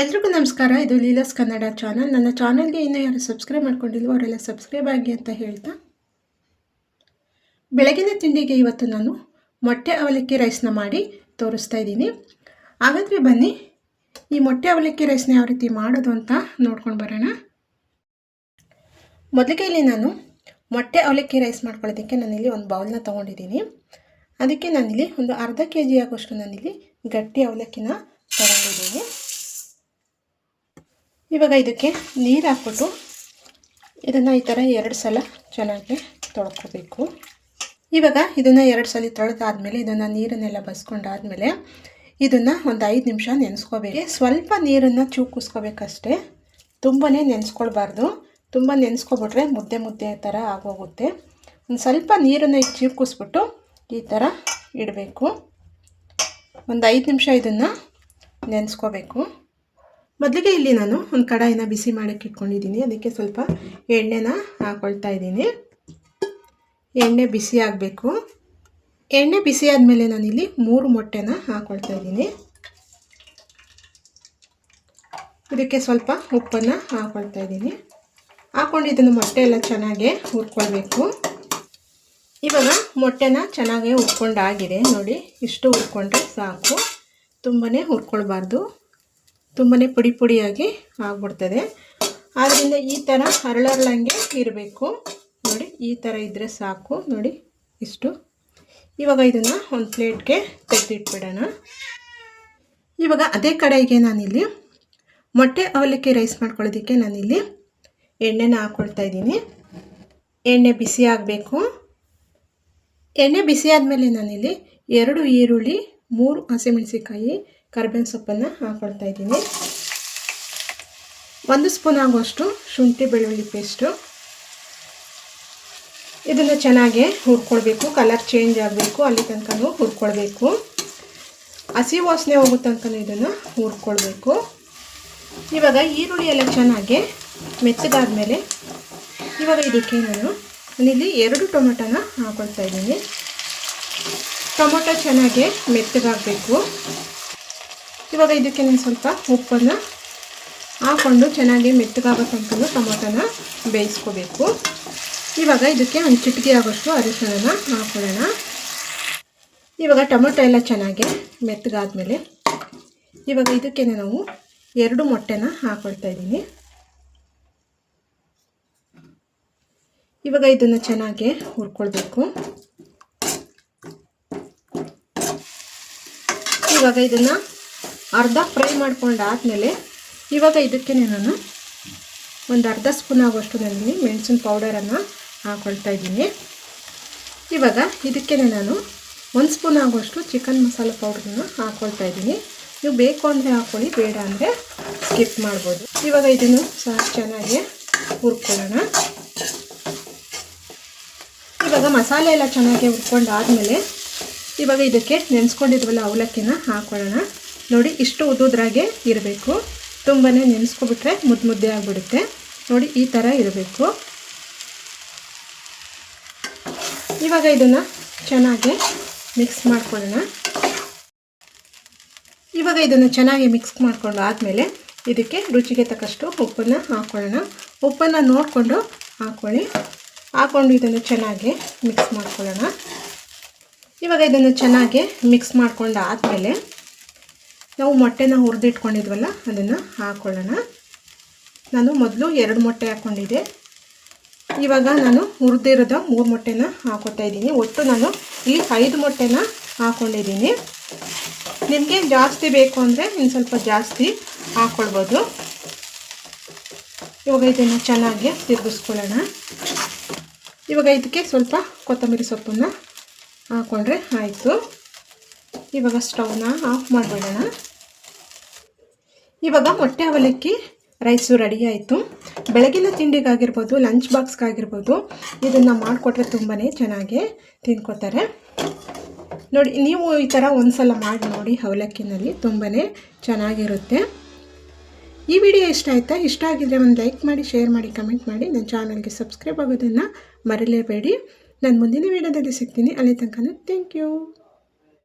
ಎಲ್ರಿಗೂ ನಮಸ್ಕಾರ, ಇದು ಲೀಲಾಸ್ ಕನ್ನಡ ಚಾನಲ್ ನನ್ನ ಚಾನಲ್ಗೆ ಇನ್ನೂ ಯಾರು ಸಬ್ಸ್ಕ್ರೈಬ್ ಮಾಡ್ಕೊಂಡಿಲ್ವೋ ಅವರೆಲ್ಲ ಸಬ್ಸ್ಕ್ರೈಬ್ ಆಗಿ ಅಂತ ಹೇಳ್ತಾ. ಬೆಳಗಿನ ತಿಂಡಿಗೆ ಇವತ್ತು ನಾನು ಮೊಟ್ಟೆ ಅವಲಕ್ಕಿ ರೈಸ್ನ ಮಾಡಿ ತೋರಿಸ್ತಾ ಇದ್ದೀನಿ. ಹಾಗಾದರೆ ಬನ್ನಿ, ಈ ಮೊಟ್ಟೆ ಅವಲಕ್ಕಿ ರೈಸ್ನ ಯಾವ ರೀತಿ ಮಾಡೋದು ಅಂತ ನೋಡ್ಕೊಂಡು ಬರೋಣ. ಮೊದಲಿಗೆ ಇಲ್ಲಿ ನಾನು ಮೊಟ್ಟೆ ಅವಲಕ್ಕಿ ರೈಸ್ ಮಾಡ್ಕೊಳ್ಳೋದಕ್ಕೆ ನಾನಿಲ್ಲಿ ಒಂದು ಬೌಲ್ನ ತೊಗೊಂಡಿದ್ದೀನಿ. ಅದಕ್ಕೆ ನಾನಿಲ್ಲಿ ಒಂದು ಅರ್ಧ ಕೆ ಜಿ ಆಗೋಷ್ಟು ನಾನಿಲ್ಲಿ ಗಟ್ಟಿ ಅವಲಕ್ಕಿನ ತೊಗೊಂಡಿದ್ದೀನಿ. ಇವಾಗ ಇದಕ್ಕೆ ನೀರು ಹಾಕ್ಬಿಟ್ಟು ಇದನ್ನು ಈ ಥರ ಎರಡು ಸಲ ಚೆನ್ನಾಗಿ ತೊಳ್ಕೋಬೇಕು. ಇವಾಗ ಇದನ್ನು ಎರಡು ಸಲ ತೊಳೆದಾದ್ಮೇಲೆ ಇದನ್ನು ನೀರನ್ನೆಲ್ಲ ಬಸ್ಕೊಂಡಾದ್ಮೇಲೆ ಇದನ್ನು ಒಂದು ಐದು ನಿಮಿಷ ನೆನೆಸ್ಕೋಬೇಕು. ಸ್ವಲ್ಪ ನೀರನ್ನು ಚೂಕಿಸ್ಕೋಬೇಕಷ್ಟೇ. ತುಂಬಾ ನೆನೆಸ್ಕೊಳ್ಬಾರ್ದು. ತುಂಬ ನೆನೆಸ್ಕೊಬಿಟ್ರೆ ಮುದ್ದೆ ಮುದ್ದೆ ಥರ ಆಗೋಗುತ್ತೆ. ಒಂದು ಸ್ವಲ್ಪ ನೀರನ್ನು ಚೀಕಿಸ್ಬಿಟ್ಟು ಈ ಥರ ಇಡಬೇಕು. ಒಂದು ಐದು ನಿಮಿಷ ಇದನ್ನು ನೆನೆಸ್ಕೋಬೇಕು. ಮೊದಲಿಗೆ ಇಲ್ಲಿ ನಾನು ಒಂದು ಕಡಾಯಿನ ಬಿಸಿ ಮಾಡೋಕ್ಕೆ ಇಟ್ಕೊಂಡಿದ್ದೀನಿ. ಅದಕ್ಕೆ ಸ್ವಲ್ಪ ಎಣ್ಣೆನ ಹಾಕ್ಕೊಳ್ತಾ ಇದ್ದೀನಿ. ಎಣ್ಣೆ ಬಿಸಿ ಆಗಬೇಕು. ಎಣ್ಣೆ ಬಿಸಿ ಆದಮೇಲೆ ನಾನಿಲ್ಲಿ ಮೂರು ಮೊಟ್ಟೆನ ಹಾಕ್ಕೊಳ್ತಾ ಇದ್ದೀನಿ. ಇದಕ್ಕೆ ಸ್ವಲ್ಪ ಉಪ್ಪನ್ನು ಹಾಕೊಳ್ತಾ ಇದ್ದೀನಿ. ಹಾಕ್ಕೊಂಡು ಇದನ್ನು ಮೊಟ್ಟೆ ಎಲ್ಲ ಚೆನ್ನಾಗಿ ಹುರ್ಕೊಳ್ಬೇಕು. ಇವಾಗ ಮೊಟ್ಟೆನ ಚೆನ್ನಾಗಿ ಹುರ್ಕೊಂಡಾಗಿದೆ. ನೋಡಿ, ಇಷ್ಟು ಹುರ್ಕೊಂಡ್ರೆ ಸಾಕು. ತುಂಬಾ ಹುರ್ಕೊಳ್ಬಾರ್ದು. ತುಂಬಾ ಪುಡಿ ಪುಡಿಯಾಗಿ ಆಗ್ಬಿಡ್ತದೆ. ಆದ್ದರಿಂದ ಈ ಥರ ಹರಳರಳಂಗೆ ಇರಬೇಕು. ನೋಡಿ, ಈ ಥರ ಇದ್ದರೆ ಸಾಕು. ನೋಡಿ, ಇಷ್ಟು. ಇವಾಗ ಇದನ್ನು ಒಂದು ಪ್ಲೇಟ್ಗೆ ತೆಗೆದಿಟ್ಬಿಡೋಣ. ಇವಾಗ ಅದೇ ಕಡೆಗೆ ನಾನಿಲ್ಲಿ ಮೊಟ್ಟೆ ಅವಲಕ್ಕಿ ರೈಸ್ ಮಾಡ್ಕೊಳ್ಳೋದಕ್ಕೆ ನಾನಿಲ್ಲಿ ಎಣ್ಣೆನ ಹಾಕ್ಕೊಳ್ತಾ ಇದ್ದೀನಿ. ಎಣ್ಣೆ ಬಿಸಿ ಆಗಬೇಕು. ಎಣ್ಣೆ ಬಿಸಿ ಆದಮೇಲೆ ನಾನಿಲ್ಲಿ ಎರಡು ಈರುಳ್ಳಿ, ಮೂರು ಹಸಿಮೆಣಸಿಕಾಯಿ ಕರ್ಬೇವಿನ ಸೊಪ್ಪನ್ನು ಹಾಕ್ಕೊಳ್ತಾ ಇದ್ದೀನಿ. ಒಂದು ಸ್ಪೂನ್ ಆಗುವಷ್ಟು ಶುಂಠಿ ಬೆಳ್ಳುಳ್ಳಿ ಪೇಸ್ಟು ಇದನ್ನು ಚೆನ್ನಾಗಿ ಹುರ್ಕೊಳ್ಬೇಕು. ಕಲರ್ ಚೇಂಜ್ ಆಗಬೇಕು. ಅಲ್ಲಿ ತನಕ ಹುರ್ಕೊಳ್ಬೇಕು. ಹಸಿ ವಾಸನೆ ಹೋಗೋ ತನಕ ಇದನ್ನು ಹುರ್ಕೊಳ್ಬೇಕು. ಇವಾಗ ಈರುಳ್ಳಿ ಎಲ್ಲ ಚೆನ್ನಾಗಿ ಮೆತ್ತಗಾದ್ಮೇಲೆ ಇವಾಗ ಇದಕ್ಕೆ ನಾನು ಇಲ್ಲಿ ಎರಡು ಟೊಮೆಟೊನ ಹಾಕೊಳ್ತಾ ಇದ್ದೀನಿ. ಟೊಮೊಟೊ ಚೆನ್ನಾಗಿ ಮೆತ್ತಗಾಗಬೇಕು. ಇವಾಗ ಇದಕ್ಕೆ ನಾನು ಸ್ವಲ್ಪ ಉಪ್ಪನ್ನು ಹಾಕ್ಕೊಂಡು ಚೆನ್ನಾಗಿ ಮೆತ್ತಗಾಗೋ ತನಕ ಟೊಮೊಟೊನ ಬೇಯಿಸ್ಕೋಬೇಕು. ಇವಾಗ ಇದಕ್ಕೆ ಒಂದು ಚಿಟಿಕೆ ಆಗೋಷ್ಟು ಅರಿಶಿನ ಹಾಕೊಳ್ಳೋಣ. ಇವಾಗ ಟೊಮೊಟೊ ಎಲ್ಲ ಚೆನ್ನಾಗಿ ಮೆತ್ತಗಾದ್ಮೇಲೆ ಇವಾಗ ಇದಕ್ಕೆ ನಾವು ಎರಡು ಮೊಟ್ಟೆನ ಹಾಕೊಳ್ತಾ ಇದ್ದೀನಿ. ಇವಾಗ ಇದನ್ನು ಚೆನ್ನಾಗಿ ಹುರ್ಕೊಳ್ಬೇಕು. ಇವಾಗ ಇದನ್ನು ಅರ್ಧ ಫ್ರೈ ಮಾಡ್ಕೊಂಡಾದಮೇಲೆ ಇವಾಗ ಇದಕ್ಕೆ ನಾನು ಒಂದು ಅರ್ಧ ಸ್ಪೂನ್ ಆಗುವಷ್ಟು ನನಗೆ ಮೆಣಸಿನ ಪೌಡರನ್ನು ಹಾಕೊಳ್ತಾ ಇದ್ದೀನಿ. ಇವಾಗ ಇದಕ್ಕೆ ನಾನು ಒಂದು ಸ್ಪೂನ್ ಆಗುವಷ್ಟು ಚಿಕನ್ ಮಸಾಲೆ ಪೌಡ್ರನ್ನ ಹಾಕ್ಕೊಳ್ತಾ ಇದ್ದೀನಿ. ನೀವು ಬೇಕು ಅಂದರೆ ಹಾಕ್ಕೊಳ್ಳಿ ಬೇಡ ಅಂದರೆ ಸ್ಕಿಪ್ ಮಾಡ್ಬೋದು. ಇವಾಗ ಇದನ್ನು ಸಹ ಚೆನ್ನಾಗಿ ಹುರ್ಕೊಳ್ಳೋಣ. ಇವಾಗ ಮಸಾಲೆ ಎಲ್ಲ ಚೆನ್ನಾಗಿ ಹುರ್ಕೊಂಡಾದಮೇಲೆ ಇವಾಗ ಇದಕ್ಕೆ ನೆನೆಸ್ಕೊಂಡಿದ್ವಲ್ಲ ಅವಲಕ್ಕಿನ ಹಾಕೊಳ್ಳೋಣ. ನೋಡಿ, ಇಷ್ಟು ಉದುದ್ರಾಗೆ ಇರಬೇಕು. ತುಂಬಾ ನೆನೆಸ್ಕೊಬಿಟ್ರೆ ಮುದ್ದು ಮುದ್ದೆ ಆಗಿಬಿಡುತ್ತೆ. ನೋಡಿ, ಈ ಥರ ಇರಬೇಕು. ಇವಾಗ ಇದನ್ನು ಚೆನ್ನಾಗಿ ಮಿಕ್ಸ್ ಮಾಡ್ಕೊಳ್ಳೋಣ. ಇವಾಗ ಇದನ್ನು ಚೆನ್ನಾಗಿ ಮಿಕ್ಸ್ ಮಾಡಿಕೊಂಡು ಆದಮೇಲೆ ಇದಕ್ಕೆ ರುಚಿಗೆ ತಕ್ಕಷ್ಟು ಉಪ್ಪನ್ನು ಹಾಕ್ಕೊಳ್ಳೋಣ ಉಪ್ಪನ್ನು ನೋಡಿಕೊಂಡು ಹಾಕ್ಕೊಳ್ಳಿ ಹಾಕ್ಕೊಂಡು ಇದನ್ನು ಚೆನ್ನಾಗಿ ಮಿಕ್ಸ್ ಮಾಡ್ಕೊಳ್ಳೋಣ. ಇವಾಗ ಇದನ್ನು ಚೆನ್ನಾಗಿ ಮಿಕ್ಸ್ ಮಾಡ್ಕೊಂಡು ಆದಮೇಲೆ ನಾವು ಮೊಟ್ಟೆನ ಹುರಿದಿಟ್ಕೊಂಡಿದ್ವಲ್ಲ, ಅದನ್ನು ಹಾಕ್ಕೊಳ್ಳೋಣ ನಾನು ಮೊದಲು ಎರಡು ಮೊಟ್ಟೆ ಹಾಕ್ಕೊಂಡಿದ್ದೆ ಇವಾಗ ನಾನು ಹುರಿದಿರೋದ ಮೂರು ಮೊಟ್ಟೆನ ಹಾಕೋತಾ ಇದ್ದೀನಿ. ಒಟ್ಟು ನಾನು ಇಲ್ಲಿ ಐದು ಮೊಟ್ಟೆನ ಹಾಕ್ಕೊಂಡಿದ್ದೀನಿ ನಿಮಗೆ ಜಾಸ್ತಿ ಬೇಕು ಅಂದರೆ ಇನ್ನು ಸ್ವಲ್ಪ ಜಾಸ್ತಿ ಹಾಕ್ಕೊಳ್ಬೋದು ಇವಾಗ ಇದನ್ನು ಚೆನ್ನಾಗಿ ತಿರುಗಿಸ್ಕೊಳ್ಳೋಣ. ಇವಾಗ ಇದಕ್ಕೆ ಸ್ವಲ್ಪ ಕೊತ್ತಂಬರಿ ಸೊಪ್ಪನ್ನು ಹಾಕ್ಕೊಂಡ್ರೆ ಆಯಿತು. ಇವಾಗ ಸ್ಟವ್ನ ಆಫ್ ಮಾಡಿಬಿಡೋಣ. ಇವಾಗ ಮೊಟ್ಟೆ ಅವಲಕ್ಕಿ, ರೈಸು ರೆಡಿ ಆಯಿತು. ಬೆಳಗಿನ ತಿಂಡಿಗಾಗಿರ್ಬೋದು ಲಂಚ್ ಬಾಕ್ಸ್ಗಾಗಿರ್ಬೋದು ಇದನ್ನು ಮಾಡಿಕೊಟ್ರೆ ತುಂಬಾ ಚೆನ್ನಾಗಿ ತಿನ್ಕೋತಾರೆ. ನೋಡಿ, ನೀವು ಈ ಥರ ಒಂದು ಸಲ ಮಾಡಿ ನೋಡಿ, ಅವಲಕ್ಕಿನಲ್ಲಿ ತುಂಬಾ ಚೆನ್ನಾಗಿರುತ್ತೆ. ಈ ವಿಡಿಯೋ ಇಷ್ಟ ಆಯಿತಾ? ಇಷ್ಟ ಆಗಿದ್ರೆ ಒಂದು ಲೈಕ್ ಮಾಡಿ, ಶೇರ್ ಮಾಡಿ, ಕಮೆಂಟ್ ಮಾಡಿ. ನನ್ನ ಚಾನಲ್ಗೆ ಸಬ್ಸ್ಕ್ರೈಬ್ ಆಗೋದನ್ನು ಮರಿಲೇಬೇಡಿ. ನಾನು ಮುಂದಿನ ವಿಡಿಯೋದಲ್ಲಿ ಸಿಗ್ತೀನಿ. ಅಲ್ಲಿ ತನಕ ಥ್ಯಾಂಕ್ ಯು